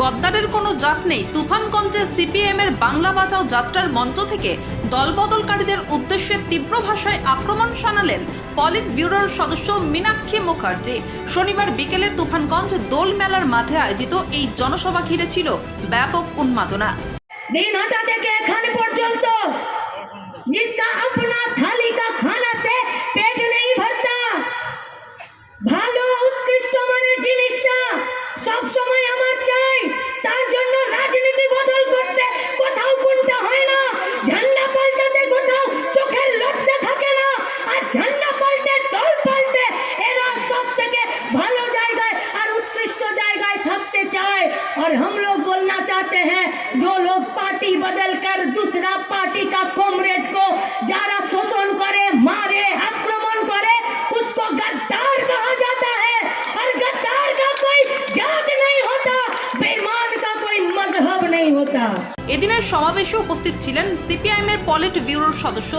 গদ্দারের কোনো জাত নেই তুফানগঞ্জে সিপিএম এর বাংলা বাঁচাও যাত্রার মঞ্চ থেকে দলবদলকারীদের উদ্দেশ্যে তীব্র ভাষায় আক্রমণ শানালেন পলিট ব্যুরোর সদস্য মীনাক্ষী মুখার্জি শনিবার বিকেলে তুফানগঞ্জ দোল মেলার মাঠে আয়োজিত এই জনসভা ঘিরে ছিল ব্যাপক উন্মাদনা दिनहाटा থেকে এখানে পর্যন্ত जिसका अपना थाली का खाना से और हम लोग बोलना चाहते हैं जो लोग पार्टी बदल कर दूसरा पार्टी का कॉमरेड को যারা শোষণ করে মারে আক্রমণ করে उसको गद्दार कहा जाता है और गद्दार का कोई जात नहीं होता बेईमान का कोई मजहब नहीं होता এদিনের সমাবেশে উপস্থিত ছিলেন সিপিআইএম এর পলিট ব্যুরোর সদস্য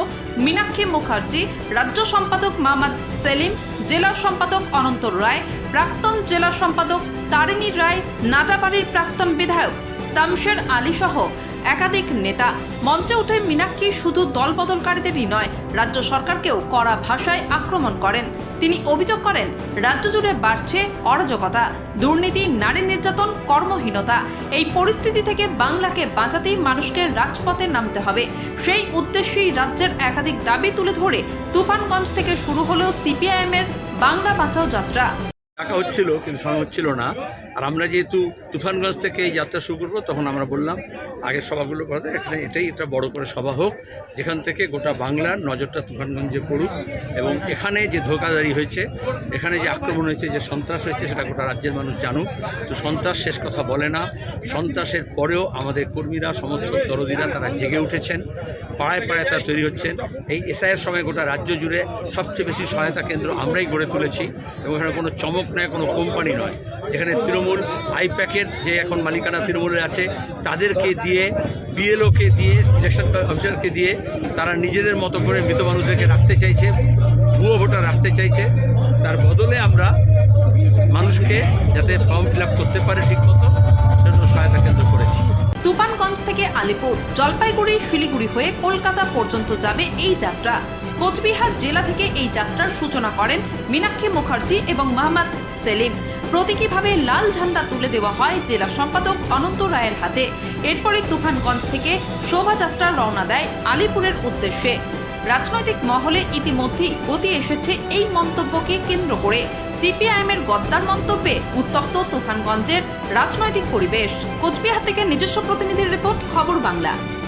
মীনাক্ষী মুখার্জি রাজ্য সম্পাদক মোহাম্মদ সেলিম জেলা সম্পাদক অনন্ত রায় প্রাক্তন জেলা সম্পাদক তারিণী রায় নাটাবাড়ির প্রাক্তন বিধায়ক তামশের আলী সহ একাধিক নেতা। মঞ্চে উঠে মীনাক্ষী, শুধু দলবদলকারীদেরই নয়, রাজ্য সরকারকেও কড়া ভাষায় আক্রমণ করেন। তিনি অভিযোগ করেন, রাজ্য জুড়ে বাড়ছে অরাজকতা, দুর্নীতি, নারী নির্যাতন, কর্মহীনতা। এই পরিস্থিতি থেকে বাংলাকে বাঁচাতেই মানুষকে রাজপথে নামতে হবে। সেই উদ্দেশ্যেই রাজ্যের একাধিক দাবি তুলে ধরে তুফানগঞ্জ থেকে শুরু হলো সিপিআইএম এর বাংলা বাঁচাও যাত্রা। ডাকা হচ্ছিল, কিন্তু সময় হচ্ছিল না। আর আমরা যেহেতু তুফানগঞ্জ থেকে এই যাত্রা শুরু করব, তখন আমরা বললাম, আগের সভাগুলো করাতে এখানে এটাই এটা বড় করে সভা হোক, যেখান থেকে গোটা বাংলার নজরটা তুফানগঞ্জে পড়ুক। এবং এখানে যে ধোকাদারি হয়েছে, এখানে যে আক্রমণ হয়েছে, যে সন্ত্রাস হয়েছে, সেটা গোটা রাজ্যের মানুষ জানুক। তো সন্ত্রাস শেষ কথা বলে না। সন্ত্রাসের পরেও আমাদের কর্মীরা সমর্থক দরদিরা, তারা জেগে উঠেছেন। পাড়ায় পাড়ায় তারা তৈরি হচ্ছেন। এই এসআইয়ের সময় গোটা রাজ্য জুড়ে সবচেয়ে বেশি সহায়তা কেন্দ্র আমরাই গড়ে তুলেছি। এবং এখানে কোনো চমক নয় কোনো কোম্পানি নয়। যেখানে তৃণমূল, আইপ্যাকের যে এখন মালিকানা তৃণমূলের আছে, তাদেরকে দিয়ে, বিএলওকে দিয়ে, ইলেকশন অফিসারকে দিয়ে, তারা নিজেদের মতো করে মৃত মানুষদেরকে রাখতে চাইছে, ভুয়ো ভোটার রাখতে চাইছে। তার বদলে আমরা মানুষকে যাতে ফর্ম ফিল করতে পারে ঠিক মতো, সেজন্য সহায়তা কেন্দ্র করেছি। তুফানগঞ্জ থেকে আলিপুর, জলপাইগুড়ি, শিলিগুড়ি হয়ে কলকাতা পর্যন্ত যাবে এই যাত্রা। কোচবিহার জেলা থেকে এই যাত্রার সূচনা করেন মীনাক্ষী মুখার্জি এবং মোহাম্মদ সেলিম। প্রতীকীভাবে লাল ঝান্ডা তুলে দেওয়া হয় জেলা সম্পাদক অনন্ত রায়ের হাতে। এরপরে তুফানগঞ্জ থেকে শোভাযাত্রা রওনা দেয় আলিপুরের উদ্দেশ্যে। রাজনৈতিক মহলে ইতিমধ্যেই গতি এসেছে এই মন্তব্যকে কেন্দ্র করে। সিপিআইএমের গদ্দার মন্তব্যে উত্তপ্ত তুফানগঞ্জের রাজনৈতিক পরিবেশ। কোচবিহার থেকে নিজস্ব প্রতিনিধির রিপোর্ট, খবর বাংলা।